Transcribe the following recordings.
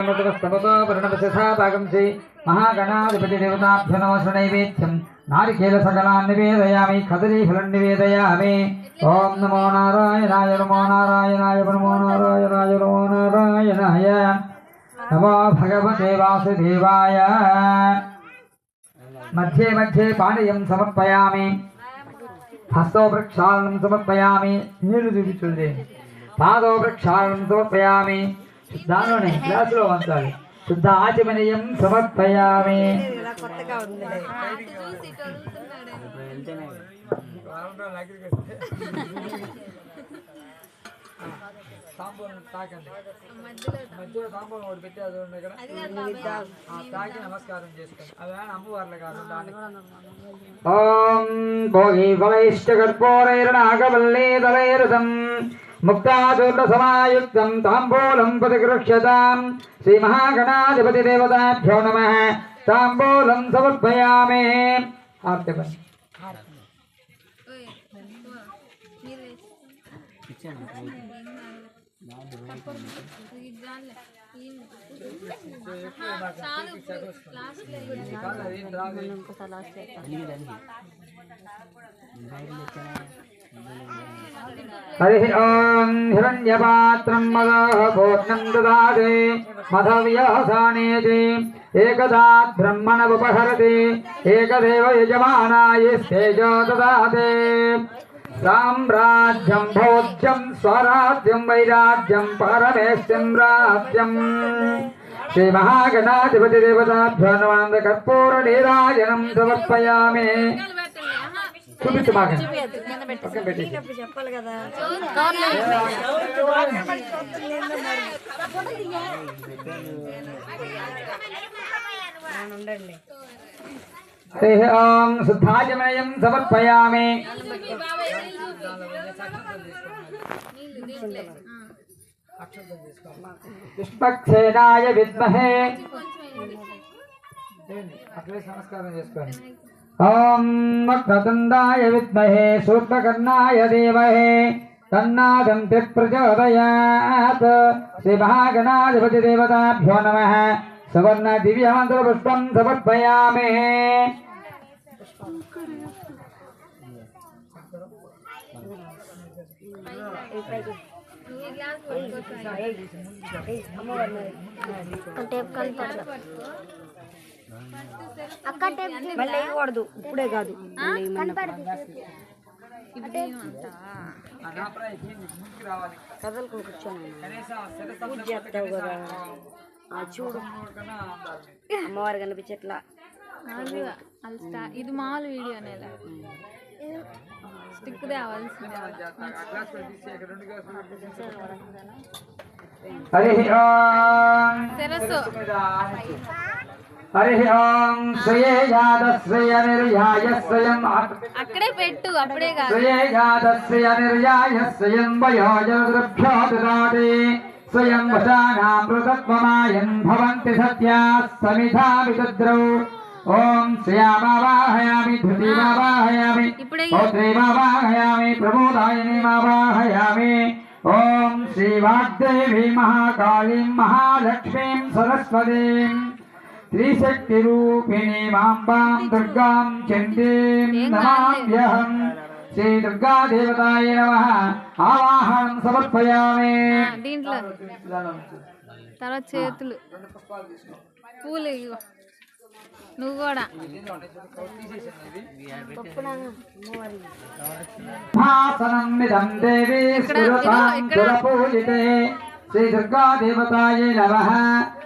స్తవతో పరిణమశిఖాపాకం శ్రీ మహాగణాధిపతి దేవతాభ్య నమస్సు నైవేద్యం నారికేల సకలాన్ నివేదయామి కదలీ ఫలం నివేదయామి ఓం నమో నారాయణాయ నమో నారాయణాయ నమో నారాయణాయ నమో నారాయణాయ నమో భగవతే వాసుదేవాయ మధ్యే మధ్యే పానీయం సమర్పయామి హస్తో ప్రక్షాళనం సమర్పయామి దానిలోనే గ్లాసులో వంచాలి. శుద్ధ ఆచమనీయం సమర్పయామి. మధ్యలో ఒకటి పెట్టి అది ఉంది ఇక్కడ తాకి నమస్కారం చేసుకోండి అవి అమ్మవార్లు కాదు ఓం భోగి ఫలైష్టకర్పూరైర్నాగవల్లీదలైరథం ముక్తాచూర్ణసమాయుక్తం मुक्ताचूर्णसमायुक्तं ताम्बूलं प्रतिगृह्यतां श्रीमहागणाधिपतिदेवताभ्यो नमः ताम्बूलं समर्पयामि लास्ट ఇవ్వండి. హరి ఓం హిరణ్యపాత్రం మదః పూర్ణం దదాతి మధవ్యవసానేతి ఏకదా బ్రహ్మణముపహరతి ఏకదేవ యజమానాయస్తేజో దదాతి సామ్రాజ్యం భోజ్యం స్వరాజ్యం వైరాజ్యం పరమేశ్యం రాజ్యం శ్రీ మహాగణాధిపతి దేవతాభ్యో నమాంద కర్పూర నీరాజనం సమర్పయామి చూపించు బాగా పక్కన పెట్టి చెప్పాలి కదా ఉండండి హరి ఓం శుద్ధాజమయం సమర్పయామి పుష్పక్షేణాయ విద్మహే అట్లే నమస్కారం చేసుకోండి ॐ वक्रतुण्डाय विद्महे सूर्पकर्णाय देवहे तन्नादन्तिः प्रचोदयात् श्रीमहागणाधिपतिदेवताभ्यो नमः। सुवर्णदिव्यमन्त्रपुष्पं समर्पयामहे। टेप कल మళ్ళీ వేయకూడదు. ఇప్పుడే కాదు. కూర్చోను పూజ చేస్తావు కదా. ఆ చూడు. అమ్మవారు కనిపించట్లా. ఇది మామూలు వీడియో నెల. స్టిక్ తేవాల్సిందే శిరస్సు. హరి ఓం శ్రేయ యాదశ్రయ నిర్యాయ స్వయం అక్కడే పెట్టు అప్పుడే కాదు శ్రేయ యాదశ్రయ నిర్యాయ స్వయం వయోజృభ్యో దదాతి స్వయం వశానామృతత్వమాయన్ భవంతి సత్యా సమిధా విదుద్రౌ ఓం శ్రియామావాహయామి ధృతిమావాహయామి ఇప్పుడే పౌత్రీమావాహయామి ప్రమోదాయినీమావాహయామి ఓం శ్రీవాగ్దేవి మహాకాళీం మహాలక్ష్మీం సరస్వతీం త్రిశక్తిరూపిణీమాంబాం దుర్గాం చండీం ఏం నమామ్యహం. శ్రీ దుర్గా దేవతాయ నమః. ఆవాహనం సమర్పయామి. దీంట్లో. తర్వాత చేతులు. పూలు నువ్వు కూడా. సింహాసనం మిదం దేవి శ్రీ దుర్గా దేవతాయ నమః.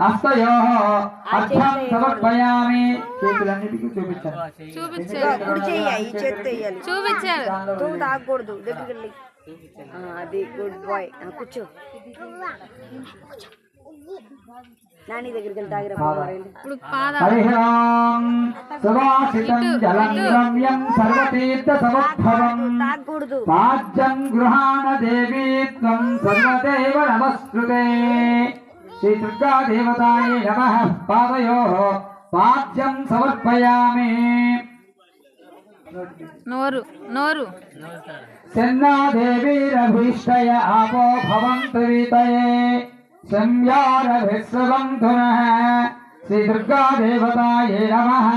హస్తయో సమర్పయామి. చేతులన్నిటికీ చూపించాను చూపించారు చూపించారు తాగకూడదు దగ్గరికి అది గుడ్ బాయ్ కూర్చో. నాని దగ్గరికి వెళ్ళి. ఇప్పుడు పాద హరిః ఓం సువాసితం జలం రమ్యం సర్వతీర్థ సముద్భవం. తాగకూడదు పాద్యం గృహాణ దేవీ త్వం సర్వదేవ నమస్కృతే. శ్రీ దుర్గా దేవతాయ నమః పాదయోః పాద్యం సమర్పయామి నోరు. నోరు సెన్నాదేవీరభీష్టయ ఆపో భవంతు వీతయే। సంయారభిస్రవంతు నః శ్రీ దుర్గా దేవతాయే నమః।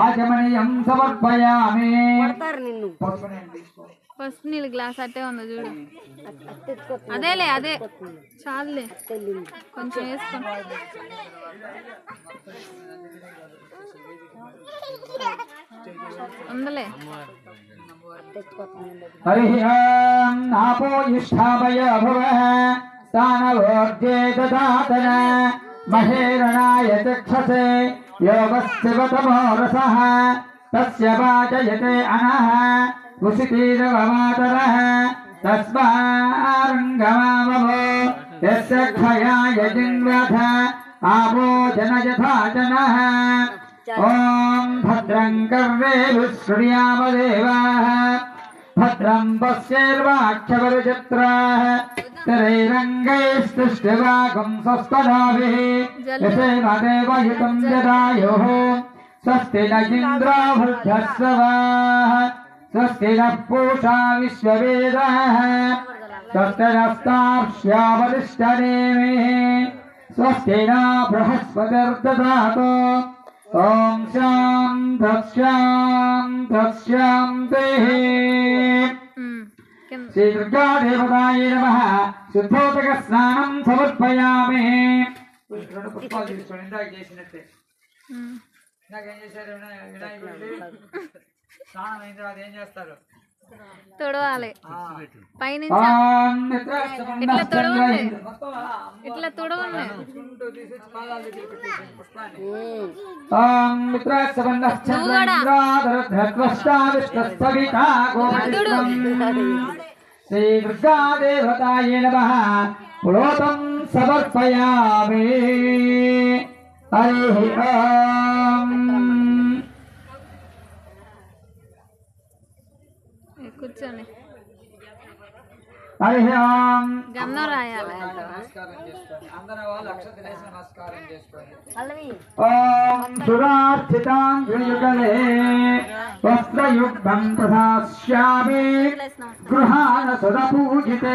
ఆచమనీయం సమర్పయామి। నిన్ను. ఫస్ట్ నీళ్ళు గ్లాస్ అట్టే ఉంది చూడు. అదేలే అదే. చాలులే. కొంచెం వేసుకో. ఉందలే. హరి ఆపో ఇష్టామయ భవ స్థానవోర్జే దదాతన మహేరణాయ చక్షసే యోగస్యవతమో రసః तस्य वाचयते अनः कुशितीरवमातरः तस्मारुङ्गमामभो यस्य क्षया यजिन्वथ जन यथा भद्रं कर्े श्रुयाम देवा भद्रं पश्येर्वाक्षवरचित्राः तरैरङ्गैस्तुष्टिवागुं వృద్ధస్రవాः స్వస్తి నః పూషా విశ్వవేదాः స్వస్తి నస్తార్క్ష్యావరిష్టనేమిः స్వస్తి నా బృహస్పతిర్దదాతు ఓం శాం దశ్యాం దశ్యాంతే ఉమ్, కింద శ్రీ దుర్గా దేవతాయ నమ శుద్ధోదక స్నానం సమర్పయామి రెండు పుష్పాలు తీసుకోండి ఇందాక చేసినట్టే ఉమ్. ఇందాక చేశారు? వినాయ- వినాయకుడికి స్నానం అయిన తర్వాత ఏం చేస్తారు? తుడవాలి. పైనుంచి ఇట్లా తొడవండి. తుడవండి. శ్రీ నమ. పురోతం సమర్పయామి. ఏ, కూర్చోండి. గమనం రాయాలి. సురార్చితాంగుయుగలే వస్త్రయుగ్మం ప్రదాస్యామి గృహాణ సురపూజితే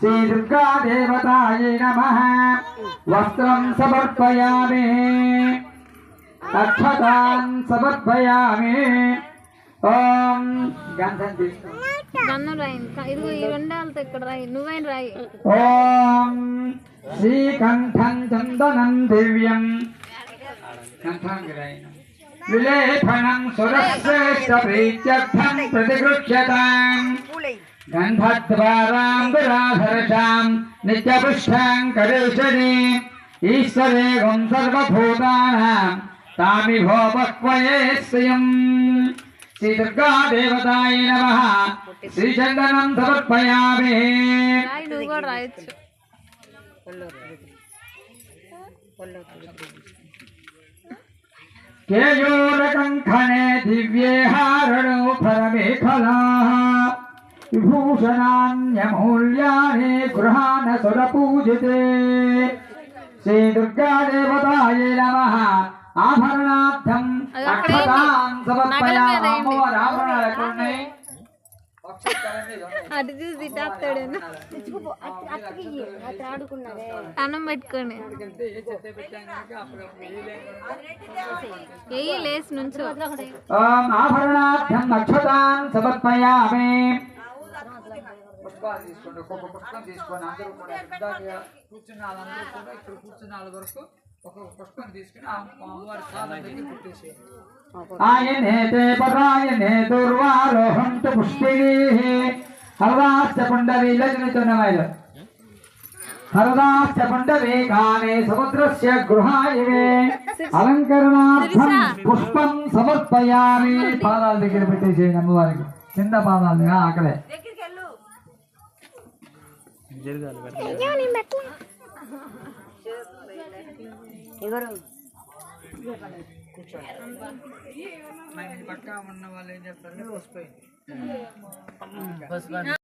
శ్రీ దుర్గా దేవతాయ నమ వస్త్రం సమర్పయామి అక్షతాన్ సమర్పయామి ఓం గంధం తీసుకోండి గన్ను రాయి ఇంకా ఇదిగో ఈ రెండాలతో ఇక్కడ రాయి నువ్వైన రాయి ఓం శ్రీకంఠం చందనం దివ్యం కంఠాంగిరైన విలేపనం సురశ్రేష్ఠ ప్రీత్యర్థం ప్రతిగృహ్యతాం गन्धद्वाराम्बुराधरसाम् नित्यपुष्टाम् करेशने। ईश्वरेगम् सर्वभूतानाम् तामिभो पक्वये स्वयम् श्रीदुर्गा देवताय नमः। श्रीचन्दनम् समर्पयामि। केयोरकङ्खणे दिव्ये हारणो फलमे फलाः। రాయొచ్చు కేయోరకంఖనే దివ్యే హారణో ఫలమేఖలాः విభూషణాన్యమూల్యాని గృహాణ సురపూజితే శ్రీ దుర్గా దేవతాయ నమః ఆభరణార్థం అది అక్కడ అక్షతాం సమర్పయామి నగల మీద ఏంటి? అమ్మవారి ఆభరణాలు ఎక్కడ ఉన్నాయి అక్షతల మీద ఉన్నాయి. అటు చూసి తాస్తాడు అక్కకి అట్లా ఆడుకున్నావే అన్నం పెట్టుకోండి ఎందుకంటే ఏ చెత్త పెట్టాం కనుక అప్పుడు వేయలేము కనుక వెయ్యి లేసి నుంచో ఓం ఆభరణార్థం అక్షతాన్ సమర్పయామి పుష్పాలు తీసుకోండి ఒక్కొక్క పుష్పం తీసుకోండి. అందరూ కూడా ఇందాక కూర్చున్న వాళ్ళందరూ కూడా ఇక్కడ కూర్చున్న వాళ్ళ వరకు ఒక్కొక్క పుష్పం తీసుకుని ఆ అమ్మవారి దగ్గర పెట్టేసేయండి. పరాయనే దుర్వారోహంతు కానే సముద్రస్య గృహాయవే. అలంకరణార్థం పుష్పం సమర్పయామి. పాదాల దగ్గర పెట్టేసేయండి అమ్మవారికి. కింద పాదాలు ఆ, మరి పక్క ఉన్న వాళ్ళు ఏం చెప్తారు